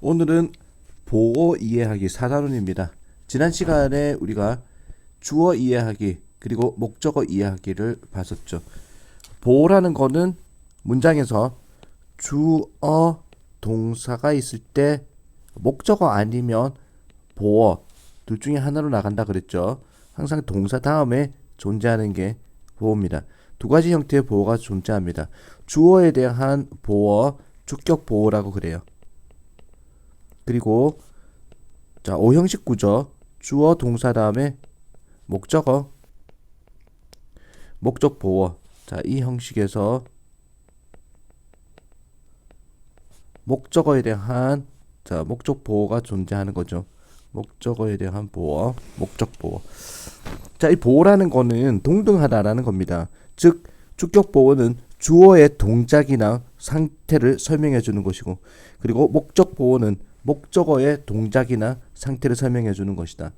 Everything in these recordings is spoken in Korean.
오늘은 보어 이해하기 4단원입니다. 지난 시간에 우리가 주어 이해하기 그리고 목적어 이해하기를 봤었죠. 보어라는 거는 문장에서 주어 동사가 있을 때 목적어 아니면 보어 둘 중에 하나로 나간다 그랬죠. 항상 동사 다음에 존재하는 게 보어입니다. 두 가지 형태의 보어가 존재합니다. 주어에 대한 보어, 주격 보어라고 그래요. 그리고 자, 오형식 구조. 주어 동사 다음에 목적어 목적 보어. 자, 이 형식에서 목적어에 대한 자, 목적 보어가 존재하는 거죠. 목적어에 대한 보어, 목적 보어. 자, 이 보어라는 거는 동등하다라는 겁니다. 즉, 주격 보어는 주어의 동작이나 상태를 설명해 주는 것이고, 그리고 목적 보어는 목적어의 동작이나 상태를 설명해 주는 것이다.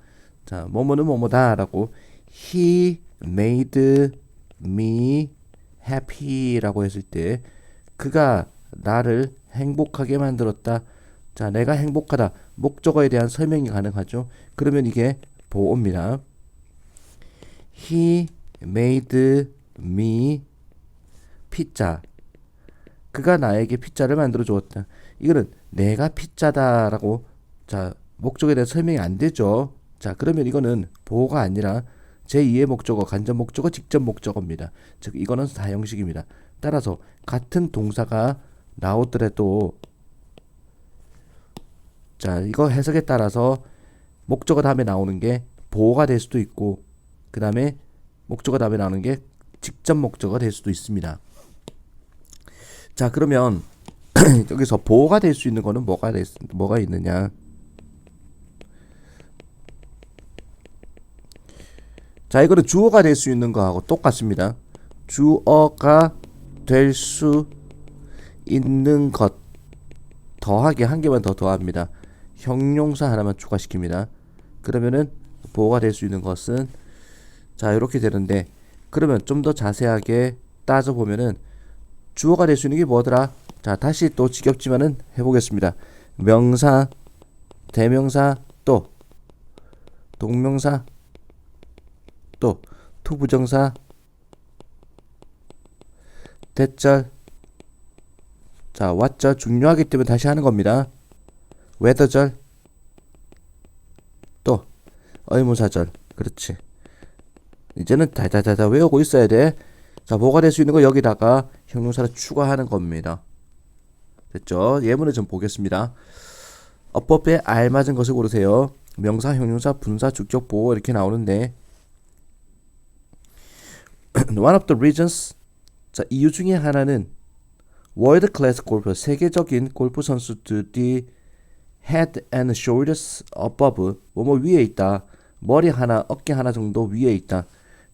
자, 뭐뭐는 뭐뭐다라고 he made me happy라고 했을 때 그가 나를 행복하게 만들었다. 자, 내가 행복하다. 목적어에 대한 설명이 가능하죠. 그러면 이게 보어입니다. He made me 피자. 그가 나에게 피자를 만들어 주었다. 이거는 내가 피자다라고 자, 목적에 대한 설명이 안 되죠. 자, 그러면 이거는 보어가 아니라 제2의 목적어, 간접 목적어, 직접 목적어입니다. 즉 이거는 사형식입니다. 따라서 같은 동사가 나오더라도 자, 이거 해석에 따라서 목적어 다음에 나오는 게 보어가 될 수도 있고 그 다음에 목적어 다음에 나오는 게 직접 목적어가 될 수도 있습니다. 자, 그러면 여기서 보어가 될 수 있는 거는 뭐가 될, 수- 뭐가 있느냐? 자, 이거는 주어가 될 수 있는 거하고 똑같습니다. 주어가 될 수 있는 것 더하기 한 개만 더 더합니다. 형용사 하나만 추가시킵니다. 그러면은 보어가 될 수 있는 것은 자 이렇게 되는데 그러면 좀 더 자세하게 따져 보면은 주어가 될 수 있는 게 뭐더라? 자 다시 또 지겹지만은 해보겠습니다. 명사, 대명사 또 동명사 또 투부정사 대절 자 왓절 중요하기 때문에 다시 하는 겁니다. 웨더절 또 의무사절 그렇지 이제는 다다다다 외우고 있어야 돼. 자 뭐가 될 수 있는 거 여기다가 형용사를 추가하는 겁니다. 됐죠? 예문을 좀 보겠습니다. 어법에 알맞은 것을 고르세요. 명사, 형용사, 분사, 주격, 보호 이렇게 나오는데 one of the reasons 자 이유 중에 하나는 월드 클래스 골프 세계적인 골프 선수들이 head and shoulders above 뭐뭐 위에 있다 머리 하나 어깨 하나 정도 위에 있다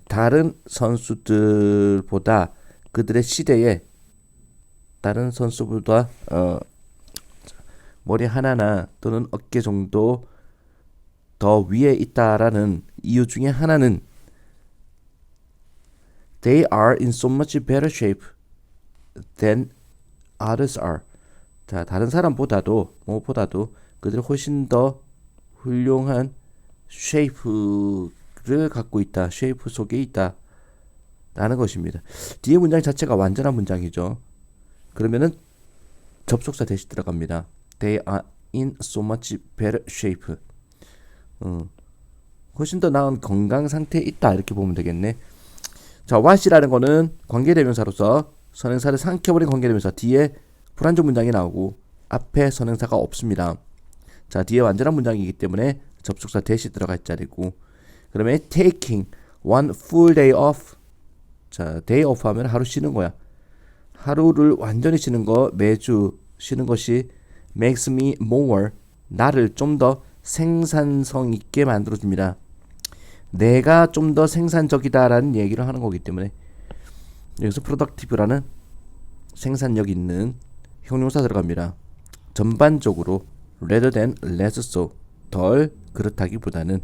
다른 선수들보다 그들의 시대에 다른 선수보다 어 머리 하나나 또는 어깨 정도 더 위에 있다라는 이유 중에 하나는 they are in so much better shape than others are. 자, 다른 사람보다도 무엇보다도 그들이 훨씬 더 훌륭한 쉐이프를 갖고 있다. 쉐이프 속에 있다. 라는 것입니다. 뒤에 문장 자체가 완전한 문장이죠. 그러면은 접속사 대시 들어갑니다. They are in so much better shape. 어, 훨씬 더 나은 건강 상태에 있다. 이렇게 보면 되겠네. 자, what이라는 거는 관계대명사로서 선행사를 삼켜버린 관계대명사 뒤에 불완전 문장이 나오고 앞에 선행사가 없습니다. 자, 뒤에 완전한 문장이기 때문에 접속사 대시 들어가 있자리고 그러면 taking one full day off 자, day off 하면 하루 쉬는 거야. 하루를 완전히 쉬는 거 매주 쉬는 것이 makes me more 나를 좀 더 생산성 있게 만들어 줍니다. 내가 좀 더 생산적이다라는 얘기를 하는 거기 때문에 여기서 productive라는 생산력 있는 형용사 들어갑니다. 전반적으로 rather than less so 덜 그렇다기보다는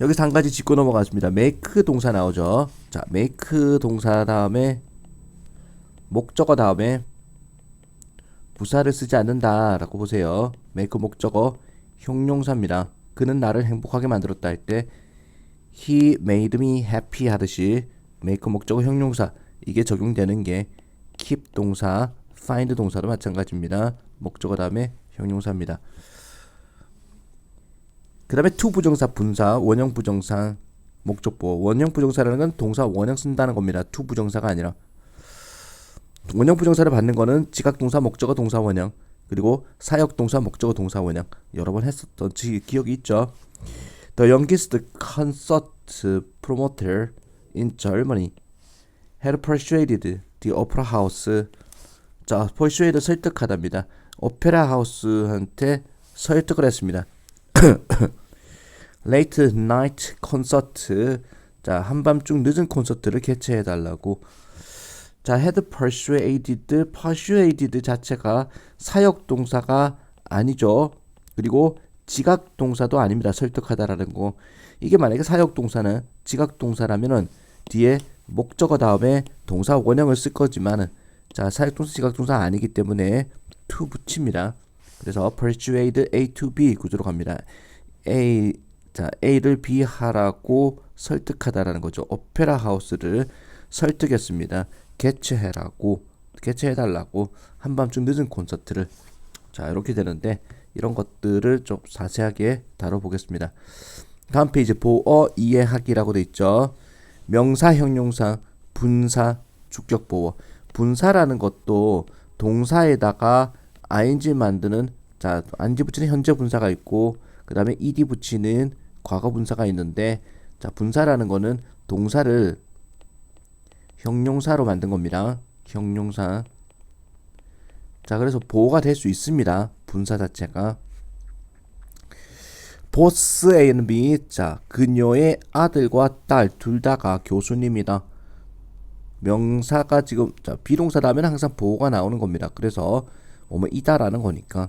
여기서 한 가지 짚고 넘어가겠습니다. make 동사 나오죠. 자, make 동사 다음에 목적어 다음에 부사를 쓰지 않는다 라고 보세요. make 목적어 형용사입니다. 그는 나를 행복하게 만들었다 할 때 he made me happy 하듯이 make 목적어 형용사 이게 적용되는 게 keep 동사, find 동사도 마찬가지입니다. 목적어 다음에 형용사입니다. 그 다음에 to 부정사 분사, 원형 부정사, 목적보. 원형 부정사라는 건 동사 원형 쓴다는 겁니다. to 부정사가 아니라. 원형 부정사를 받는 거는 지각 동사, 목적어 동사 원형, 그리고 사역 동사, 목적어 동사 원형. 여러 번 했었던 지- 기억이 있죠. The youngest concert promoter in Germany had persuaded the opera house. 자, persuade 설득하답니다. 오페라 하우스한테 설득을 했습니다. late night 콘서트 자 한밤중 늦은 콘서트를 개최해 달라고 자 had persuaded persuaded 자체가 사역 동사가 아니죠. 그리고 지각 동사도 아닙니다. 설득하다라는 거. 이게 만약에 사역 동사는 지각 동사라면은 뒤에 목적어 다음에 동사 원형을 쓸 거지만은 자 사역 동사 지각 동사 아니기 때문에 to 붙입니다. 그래서 persuade A to B 구조로 갑니다. A 자, A를 B 하라고 설득하다라는 거죠. 오페라 하우스를 설득했습니다. 개최해라고 개최해달라고 한밤중 늦은 콘서트를 자 이렇게 되는데 이런 것들을 좀 자세하게 다뤄보겠습니다. 다음 페이지 보어 이해하기라고 돼 있죠. 명사, 형용사, 분사, 주격 보어. 분사라는 것도 동사에다가 ing 만드는 자 ing 붙이는 현재 분사가 있고 그 다음에 ed 붙이는 과거 분사가 있는데 자 분사라는 거는 동사를 형용사로 만든 겁니다. 형용사. 자 그래서 보호가 될 수 있습니다. 분사 자체가. 보스 A는 B 자 그녀의 아들과 딸 둘 다가 교수님이다. 명사가 지금 자 비동사다 하면 항상 보호가 나오는 겁니다. 그래서 뭐뭐 이다라는 거니까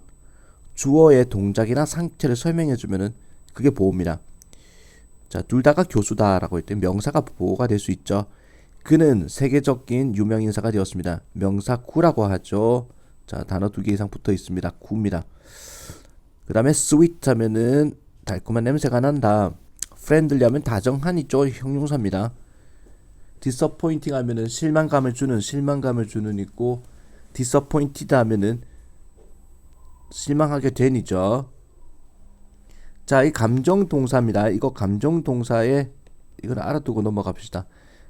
주어의 동작이나 상태를 설명해 주면은 그게 보호입니다. 자, 둘 다가 교수다라고 했더니 명사가 보호가 될 수 있죠. 그는 세계적인 유명 인사가 되었습니다. 명사 구라고 하죠. 자, 단어 두 개 이상 붙어 있습니다. 구입니다. 그 다음에 sweet 하면은 달콤한 냄새가 난다. friendly 하면 다정한이죠. 형용사입니다. disappointing 하면은 실망감을 주는, 실망감을 주는 있고, disappointed 하면은 실망하게 된이죠. 자, 이 감정 동사입니다. 이거 감정 동사의 이걸 알아두고 넘어갑시다.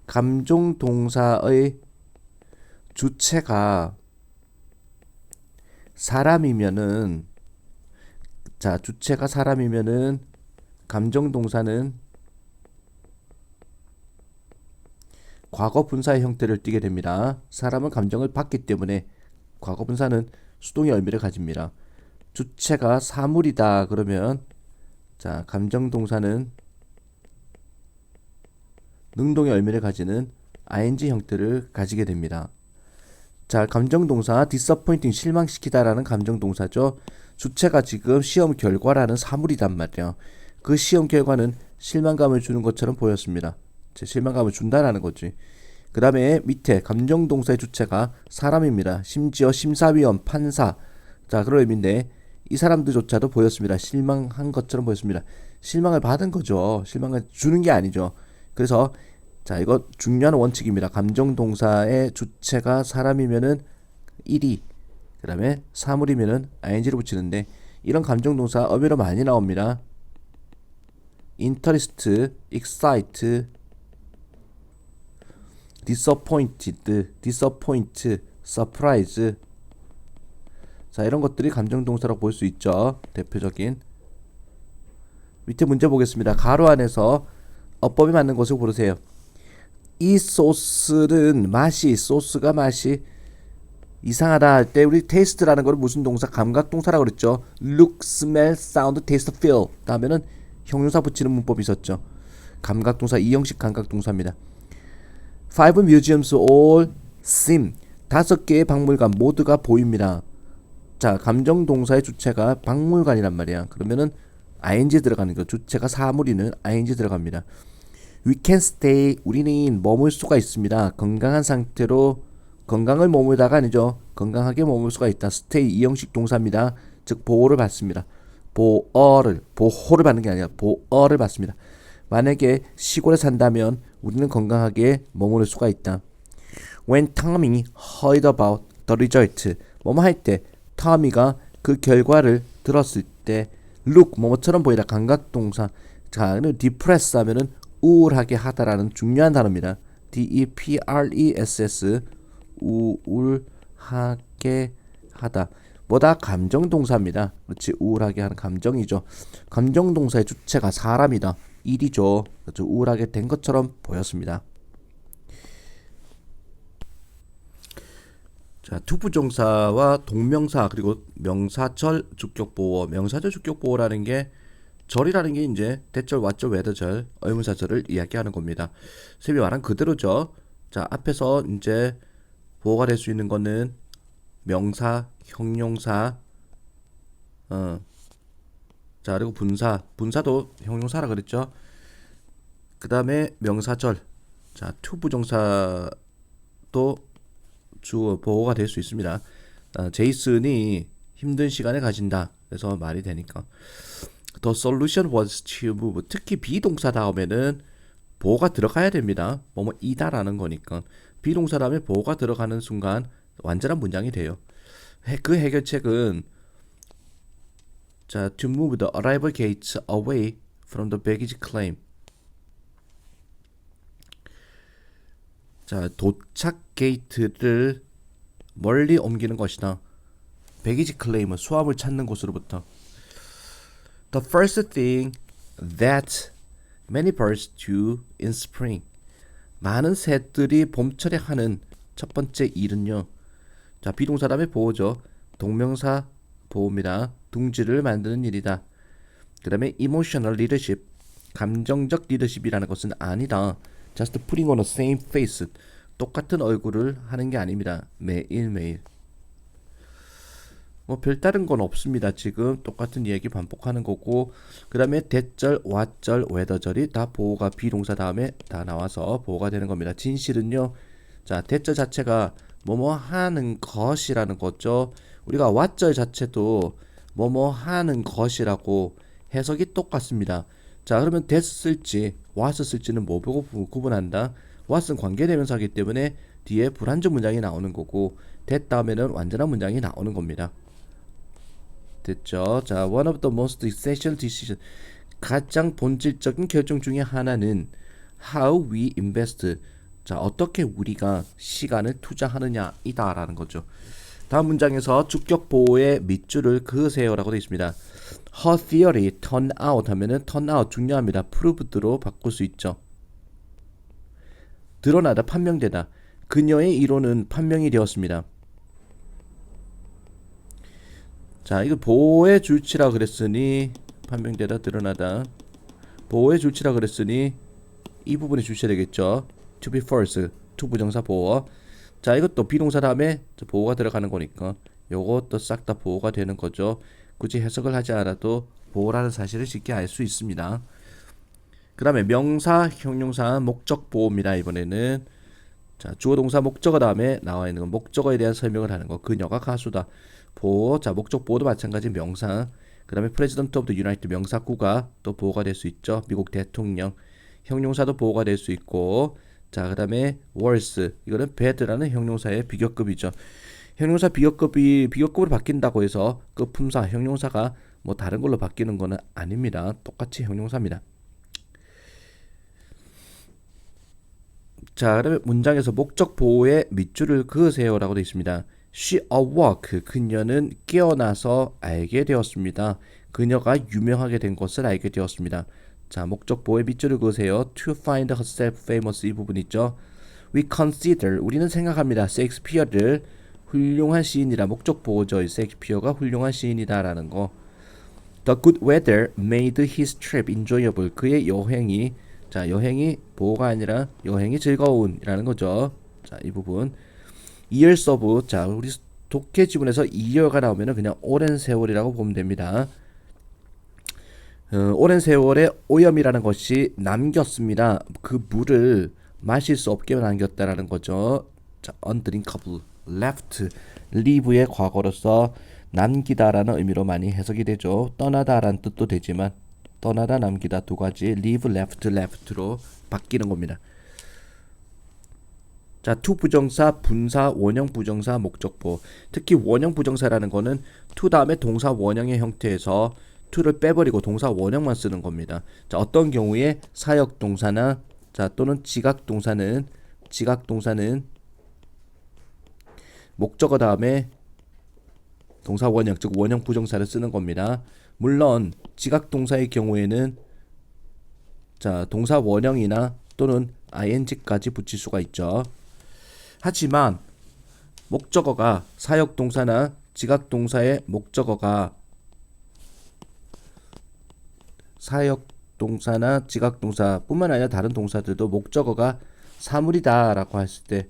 감정 동사의 주체가 사람이면은 자, 주체가 사람이면은 감정 동사는 과거 분사의 형태를 띠게 됩니다. 사람은 감정을 받기 때문에 과거 분사는 수동의 의미를 가집니다. 주체가 사물이다 그러면 자 감정 동사는 능동의 의미를 가지는 ing 형태를 가지게 됩니다. 자 감정 동사 disappointing 실망시키다라는 감정 동사죠. 주체가 지금 시험 결과라는 사물이단 말이에요. 그 시험 결과는 실망감을 주는 것처럼 보였습니다. 제 실망감을 준다라는 거지. 그 다음에 밑에 감정 동사의 주체가 사람입니다. 심지어 심사위원, 판사. 자, 그런 의미인데 이 사람들조차도 보였습니다. 실망한 것처럼 보였습니다. 실망을 받은 거죠. 실망을 주는 게 아니죠. 그래서 자, 이거 중요한 원칙입니다. 감정 동사의 주체가 사람이면은 1이 그 다음에 사물이면은 ing를 붙이는데 이런 감정 동사 어휘로 많이 나옵니다. interest, excite, disappointed, disappoint, surprise. 자, 이런 것들이 감정 동사라고 볼 수 있죠. 대표적인. 밑에 문제 보겠습니다. 가로 안에서 어법에 맞는 것을 고르세요. 이 소스는 맛이 소스가 맛이 이상하다 할 때 우리 테이스트라는 걸 무슨 동사 감각 동사라고 그랬죠. look, smell, sound, taste, feel. 다음에는 형용사 붙이는 문법이 있었죠. 감각 동사 이형식 감각 동사입니다. Five museums all seem 다섯 개의 박물관 모두가 보입니다. 자, 감정 동사의 주체가 박물관이란 말이야. 그러면은 ing 들어가는 거 주체가 사물이는 ing 들어갑니다. We can stay 우리는 머물 수가 있습니다. 건강한 상태로 건강을 머물다가 아니죠. 건강하게 머물 수가 있다. stay 이형식 동사입니다. 즉 보호를 받습니다. 보어를 보호를 받는 게 아니라 보어를 받습니다. 만약에 시골에 산다면 우리는 건강하게 머무를 수가 있다. When Tommy heard about the result, 뭐뭐 할 때, 터미가 그 결과를 들었을 때, look 뭐뭐처럼 보이다 감각 동사. 자, depress 하면은 우울하게 하다라는 중요한 단어입니다. D E P R E S S 우울하게 하다. 뭐다 감정 동사입니다. 그렇지 우울하게 하는 감정이죠. 감정 동사의 주체가 사람이다. 일이죠. 그렇죠. 우울하게 된 것처럼 보였습니다. 자, 투부정사와 동명사 그리고 명사절 주격보호, 명사절 주격보호라는 게 절이라는 게 이제 대절, 와절, 외대절, 의문사절을 이야기하는 겁니다. 쌤이 말한 그대로죠. 자, 앞에서 이제 보호가 될 수 있는 거는 명사, 형용사, 어, 자 그리고 분사, 분사도 형용사라 그랬죠. 그 다음에 명사절, 자 투부정사도 주 보호가 될 수 있습니다. 어, 제이슨이 힘든 시간을 가진다. 그래서 말이 되니까. The solution was to move. 특히 비동사 다음에는 보호가 들어가야 됩니다. 뭐뭐 이다라는 거니까. 비동사 다음에 보호가 들어가는 순간 완전한 문장이 돼요. 해- 그 해결책은 자, to move the arrival gates away from the baggage claim. 자, 도착 게이트를 멀리 옮기는 것이다. 배기지 클레임은 수압을 찾는 곳으로부터. The first thing that many birds do in spring. 많은 새들이 봄철에 하는 첫 번째 일은요. 자, 비동사 다음에 보호죠. 동명사 보호입니다. 둥지를 만드는 일이다. 그 다음에 emotional leadership. 감정적 리더십이라는 것은 아니다. just putting on the same face. 똑같은 얼굴을 하는 게 아닙니다. 매일매일. 뭐 별다른 건 없습니다. 지금 똑같은 이야기 반복하는 거고 그 다음에 대절, 와절, 웨더절이 다 보호가 비동사 다음에 다 나와서 보호가 되는 겁니다. 진실은요. 자 대절 자체가 뭐뭐 하는 것이라는 거죠. 우리가 와절 자체도 뭐뭐 하는 것이라고 해석이 똑같습니다. 자 그러면 됐을지 왔었을지는 뭐 보고 구- 구분한다. 왔은 관계대명사이기 때문에 뒤에 불완전 문장이 나오는 거고 됐 다음에는 완전한 문장이 나오는 겁니다. 됐죠? 자, one of the most essential decision 가장 본질적인 결정 중에 하나는 how we invest. 자, 어떻게 우리가 시간을 투자하느냐이다라는 거죠. 다음 문장에서 주격 보호의 밑줄을 그으세요라고 되어 있습니다. Her theory turn out 하면은 turn out 중요합니다. proved로 바꿀 수 있죠. 드러나다 판명되다. 그녀의 이론은 판명이 되었습니다. 자, 이거 보호의 줄치라 그랬으니 판명되다 드러나다. 보호의 줄치라 그랬으니 이 부분에 주셔야 되겠죠. To be first, to 부정사 보호. 자, 이것도 비동사 다음에 저 보호가 들어가는 거니까 요것도 싹 다 보호가 되는 거죠. 굳이 해석을 하지 않아도 보호라는 사실을 쉽게 알 수 있습니다. 그 다음에 명사, 형용사, 목적 보호입니다. 이번에는 자 주어 동사 목적어 다음에 나와 있는 건 목적어에 대한 설명을 하는 거. 그녀가 가수다. 보호. 자 목적 보호도 마찬가지 명사. 그 다음에 of the United 명사구가 또 보호가 될 수 있죠. 미국 대통령. 형용사도 보호가 될 수 있고. 자 그 다음에 worse. 이거는 bad라는 형용사의 비교급이죠. 형용사 비교급이 비교급으로 바뀐다고 해서 그 품사 형용사가 뭐 다른 걸로 바뀌는 거는 아닙니다. 똑같이 형용사입니다. 자, 그러면 문장에서 목적 보호의 밑줄을 그으세요라고 되어 있습니다. She awoke. 그녀는 깨어나서 알게 되었습니다. 그녀가 유명하게 된 것을 알게 되었습니다. 자, 목적 보호의 밑줄을 그으세요. To find herself famous 이 부분 있죠. We consider 우리는 생각합니다. 셰익스피어를 훌륭한 시인이라 목적 보호죠. 셰익스피어가 훌륭한 시인이다라는 거. The good weather made his trip enjoyable. 그의 여행이 자 여행이 보호가 아니라 여행이 즐거운이라는 거죠. 자 이 부분 years of 자 우리 독해 지문에서 year가 나오면은 그냥 오랜 세월이라고 보면 됩니다. 어, 오랜 세월의 오염이라는 것이 남겼습니다. 그 물을 마실 수 없게 남겼다라는 거죠. 자, undrinkable. left, leave의 과거로서 남기다라는 의미로 많이 해석이 되죠. 떠나다라는 뜻도 되지만 떠나다 남기다 두 가지 leave, left, left로 바뀌는 겁니다. 자, to 부정사, 분사, 원형 부정사, 목적보. 특히 원형 부정사라는 거는 to 다음에 동사 원형의 형태에서 to를 빼버리고 동사 원형만 쓰는 겁니다. 자, 어떤 경우에 사역 동사나 자, 또는 지각 동사는 지각 동사는 목적어 다음에 동사 원형 즉 원형 부정사를 쓰는 겁니다. 물론 지각 동사의 경우에는 자, 동사 원형이나 또는 ing까지 붙일 수가 있죠. 하지만 목적어가 사역 동사나 지각 동사의 목적어가 사역 동사나 지각 동사뿐만 아니라 다른 동사들도 목적어가 사물이다라고 했을 때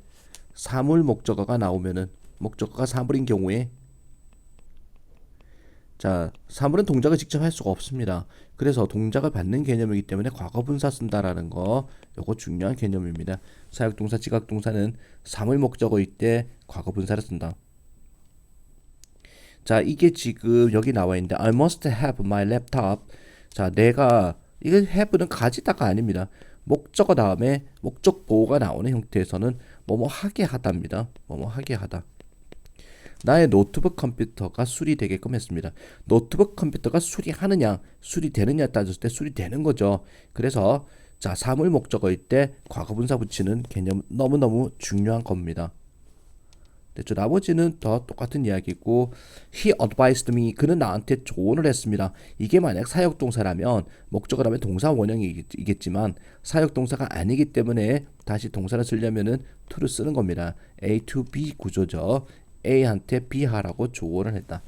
사물 목적어가 나오면은 목적어가 사물인 경우에 자, 사물은 동작을 직접 할 수가 없습니다. 그래서 동작을 받는 개념이기 때문에 과거분사 쓴다라는 거 요거 중요한 개념입니다. 사역동사, 지각동사는 사물 목적어일 때 과거분사를 쓴다. 자, 이게 지금 여기 나와 있는데 I must have my laptop. 자, 내가 이게 have는 가지다가 아닙니다. 목적어 다음에 목적 보호가 나오는 형태에서는 뭐뭐 하게 하다입니다. 뭐뭐 하게 하다. 나의 노트북 컴퓨터가 수리되게끔 했습니다. 노트북 컴퓨터가 수리하느냐, 수리되느냐 따졌을 때 수리되는 거죠. 그래서 자 사물 목적어일 때 과거분사 붙이는 개념 너무너무 중요한 겁니다. 됐죠? 나머지는 더 똑같은 이야기고 he advised me 그는 나한테 조언을 했습니다. 이게 만약 사역동사라면 목적어라면 동사 원형이겠지만 사역동사가 아니기 때문에 다시 동사를 쓰려면은 to를 쓰는 겁니다. A to B 구조죠. A한테 B 하라고 조언을 했다.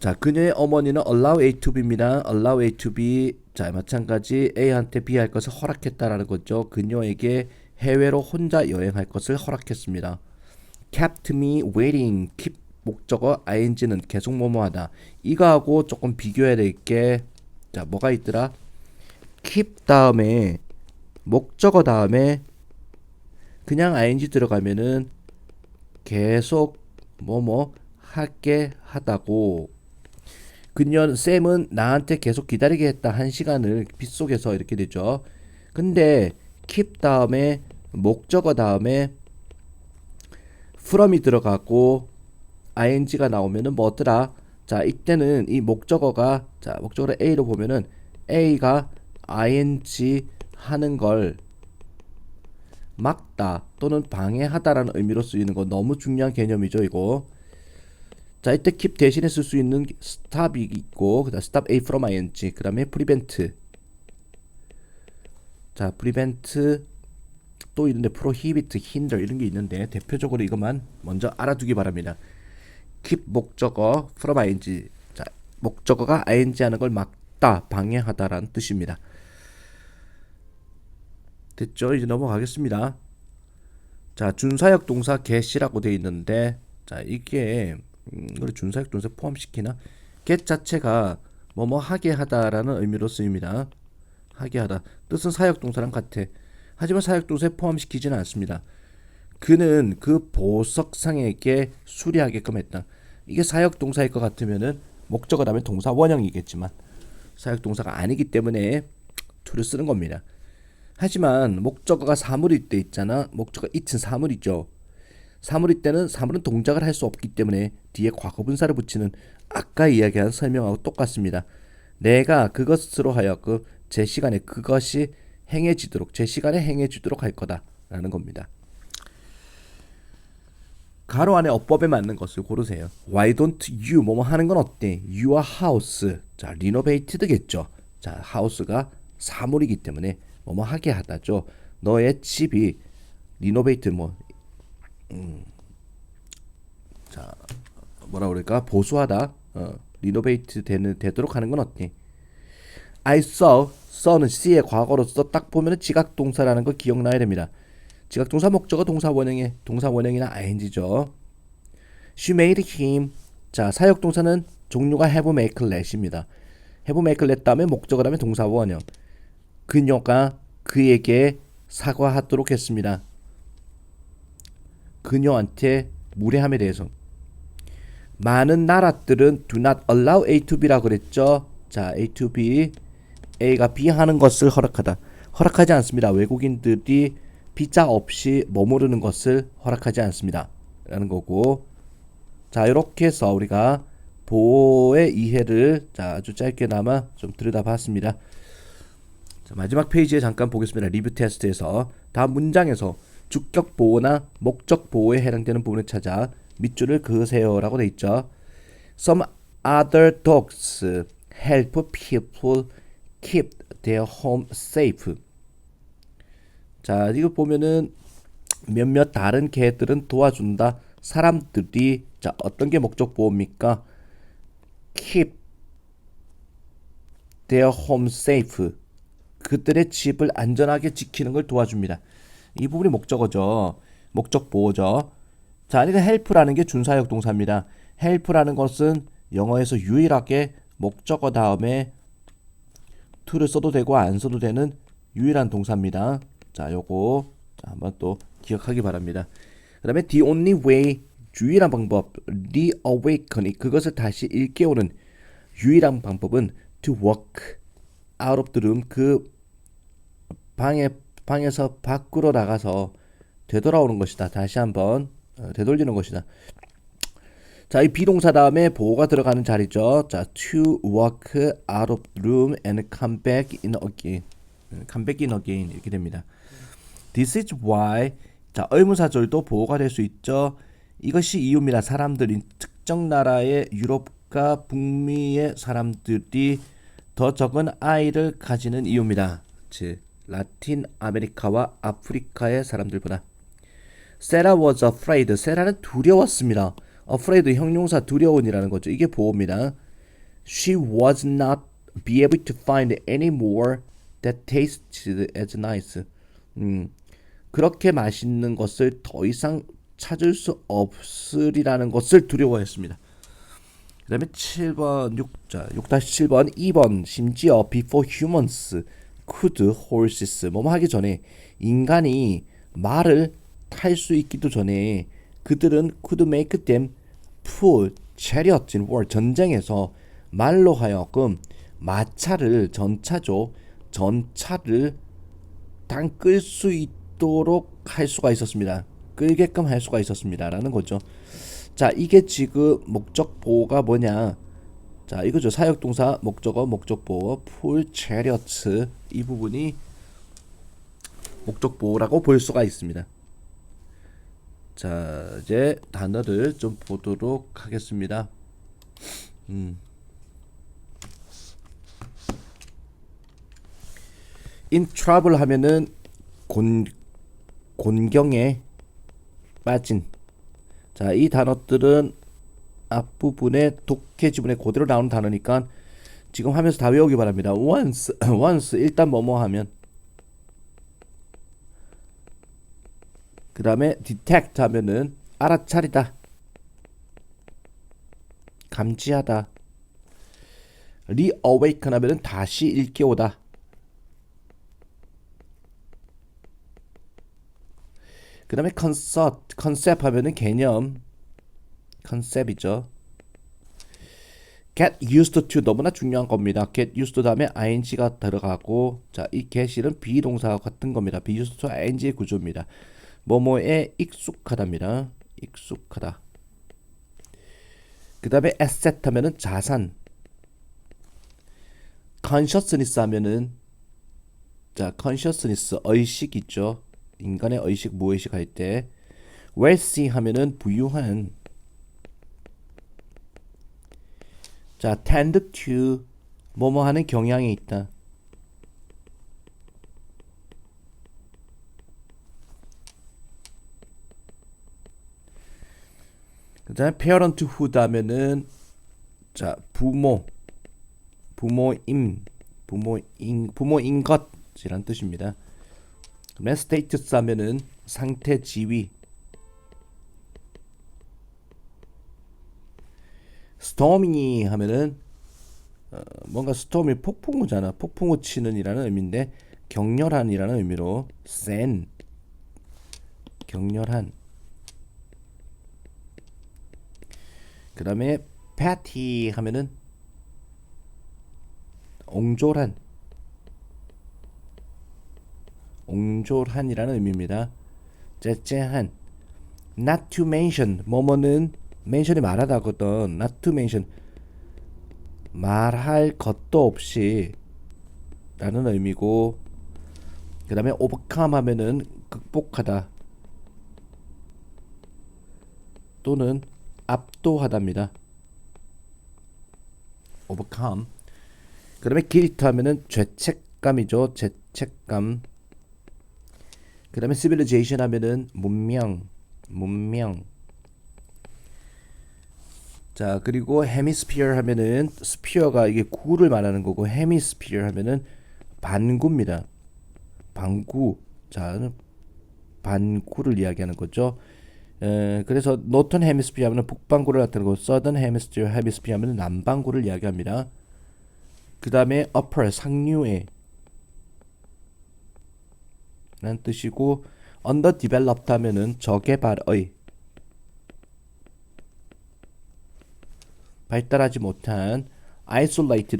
자, 그녀의 어머니는 allow A to B입니다. allow A to B. 자, 마찬가지 A한테 B 할 것을 허락했다라는 거죠. 그녀에게 해외로 혼자 여행할 것을 허락했습니다. kept me waiting. keep 목적어 ing는 계속 뭐뭐하다. 이거하고 조금 비교해야 될 게 자, 뭐가 있더라? keep 다음에 목적어 다음에 그냥 ing 들어가면은 계속 뭐뭐 하게 하다고 그녀 쌤은 나한테 계속 기다리게 했다 한 시간을 빗속에서 이렇게 되죠. 근데 keep 다음에 목적어 다음에 from이 들어가고 ing가 나오면은 뭐더라? 자 이때는 이 목적어가 자 목적어를 a로 보면은 a가 ing 하는 걸 막다 또는 방해하다라는 의미로 쓰이는 거 너무 중요한 개념이죠 이거. 자 이때 keep 대신에 쓸 수 있는 stop이 있고 그다음 stop a from ing 그 다음에 prevent. 자 prevent 또 있는데 prohibit, hinder 이런 게 있는데 대표적으로 이것만 먼저 알아두기 바랍니다. keep 목적어 from ing. 자 목적어가 ing 하는 걸 막다 방해하다라는 뜻입니다. 됐죠? 이제 넘어가겠습니다. 자, 준사역 동사 get이라고 되어 있는데 자, 이게 음, 이걸 준사역 동사 포함시키나? get 자체가 뭐뭐 하게 하다라는 의미로 쓰입니다. 하게 하다. 뜻은 사역 동사랑 같아. 하지만 사역 동사에 포함시키지는 않습니다. 그는 그 보석상에게 수리하게끔 했다. 이게 사역 동사일 것 같으면은 목적어라면 동사 원형이겠지만 사역 동사가 아니기 때문에 to를 쓰는 겁니다. 하지만 목적어가 사물일 때 있잖아. 목적어 it은 사물이죠. 사물일 때는 사물은 동작을 할 수 없기 때문에 뒤에 과거분사를 붙이는 아까 이야기한 설명하고 똑같습니다. 내가 그것으로 하여금 제 시간에 그것이 행해지도록 제 시간에 행해지도록 할 거다라는 겁니다. 가로 안에 어법에 맞는 것을 고르세요. Why don't you 뭐뭐 하는 건 어때? Your house 자 renovated겠죠. 자 house가 사물이기 때문에 뭐뭐 하게 하다죠. 너의 집이 리노베이트 뭐 음, 자 뭐라 그럴까 보수하다 어, 리노베이트 되는 되도록 하는 건 어때? I saw saw는 C의 과거로서 딱 보면은 지각 동사라는 거 기억나야 됩니다. 지각 동사 목적어 동사 원형의 동사 원형이나 ing죠. She made him 자 사역 동사는 종류가 have make let입니다. have make let 다음에 목적어라면 동사 원형 그녀가 그에게 사과하도록 했습니다. 그녀한테 무례함에 대해서 많은 나라들은 do not allow A to B라 그랬죠. 자, A to B A가 B 하는 것을 허락하다. 허락하지 않습니다. 외국인들이 비자 없이 머무르는 것을 허락하지 않습니다. 라는 거고. 자, 이렇게 해서 우리가 보호의 이해를 자, 아주 짧게나마 좀 들여다봤습니다. 자, 마지막 페이지에 잠깐 보겠습니다. 리뷰 테스트에서 다음 문장에서 주격 보호나 목적 보호에 해당되는 부분을 찾아 밑줄을 그으세요라고 돼 있죠. Some other dogs help people keep their home safe. 자, 이거 보면은 몇몇 다른 개들은 도와준다. 사람들이 자, 어떤 게 목적 보호입니까? keep their home safe. 그들의 집을 안전하게 지키는 걸 도와줍니다. 이 부분이 목적어죠. 목적 보호죠. 자, 그러니까 help라는 게 준사역 동사입니다. help라는 것은 영어에서 유일하게 목적어 다음에 to를 써도 되고 안 써도 되는 유일한 동사입니다. 자, 요거 자, 한번 또 기억하기 바랍니다. 그다음에 the only way 유일한 방법 reawaken 그것을 다시 일깨우는 유일한 방법은 to walk out of the room 그 방에 방에서 밖으로 나가서 되돌아오는 것이다. 다시 한번 어, 되돌리는 것이다. 자, 이 비동사 다음에 보호가 들어가는 자리죠. 자, to walk out of room and come back in again. come back in again 이렇게 됩니다. This is why 자, 의문사절도 보호가 될 수 있죠. 이것이 이유입니다. 사람들이 특정 나라의 유럽과 북미의 사람들이 더 적은 아이를 가지는 이유입니다. 즉 라틴 아메리카와 아프리카의 사람들보다. 세라 was afraid. 세라는 두려웠습니다. afraid 형용사 두려운이라는 거죠. 이게 보호입니다. She was not be able to find any more that tasted as nice. 음, 그렇게 맛있는 것을 더 이상 찾을 수 없으리라는 것을 두려워했습니다. 그 다음에 7번 6 자 6-7번 2번 심지어 before humans could horses 뭐뭐 하기 전에 인간이 말을 탈 수 있기도 전에 그들은 could make them pull chariots in war 전쟁에서 말로 하여금 마차를 전차죠 전차를 당 끌 수 있도록 할 수가 있었습니다. 끌게끔 할 수가 있었습니다라는 거죠. 자, 이게 지금 목적 보호가 뭐냐? 자, 이거죠. 사역 동사 목적어 목적 보호 풀 체리어츠 이 부분이 목적 보호라고 볼 수가 있습니다. 자, 이제 단어를 좀 보도록 하겠습니다. 음. in trouble 하면은 곤 곤경에 빠진 자, 이 단어들은 앞부분에 독해 지문에 그대로 나오는 단어니까 지금 하면서 다 외우기 바랍니다. once, once 일단 뭐뭐 하면 그 다음에 detect 하면은 알아차리다 감지하다 reawaken 하면은 다시 일깨우다 그 다음에 컨셉, 컨셉 하면은 개념 컨셉이죠. get used to 너무나 중요한 겁니다. get used to 다음에 ing가 들어가고 자, 이 get은 비동사와 같은 겁니다. be used to ing의 구조입니다. 뭐뭐에 익숙하답니다. 익숙하다. 그 다음에 asset 하면은 자산. consciousness 하면은 자, consciousness 의식 있죠. 인간의 의식 무의식 할 때 wealthy 하면은 부유한 자 tend to 뭐뭐 하는 경향이 있다. 그 다음에 parenthood 하면은 자 부모 부모임 부모인 부모인 것이란 뜻입니다. 그다음에 스테이투스 하면은 상태 지위 스토밍이 하면은 어, 뭔가 스톰이 폭풍우잖아. 폭풍우 치는이라는 의미인데 격렬한이라는 의미로 센 격렬한. 그 다음에 patty 하면은 옹졸한. 옹졸한이라는 의미입니다. 째째한. Not to mention 뭐뭐는 mention이 말하다거든. Not to mention. 말할 것도 없이. 라는 의미고. 그 다음에 overcome 하면은 극복하다. 또는 압도하다입니다. overcome. 그 다음에 guilt 하면은 죄책감이죠. 죄책감. 그 다음에 civilization 하면은 문명 문명 자 그리고 hemisphere 하면은 sphere가 이게 구를 말하는 거고 hemisphere 하면은 반구입니다 반구 자 반구를 이야기하는 거죠 에, 그래서 northern hemisphere 하면은 북반구를 나타내고 southern hemisphere, hemisphere 하면은 남반구를 이야기합니다 그 다음에 upper 상류에 라는 뜻이고 underdeveloped 하면은 저개발의 발달하지 못한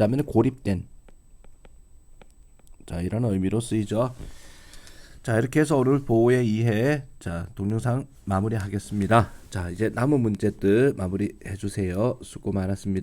하면은 고립된 자 이런 의미로 쓰이죠. 자 이렇게 해서 오늘 보호의 이해 자 동영상 마무리하겠습니다. 자 이제 남은 문제들 마무리해 주세요. 수고 많았습니다.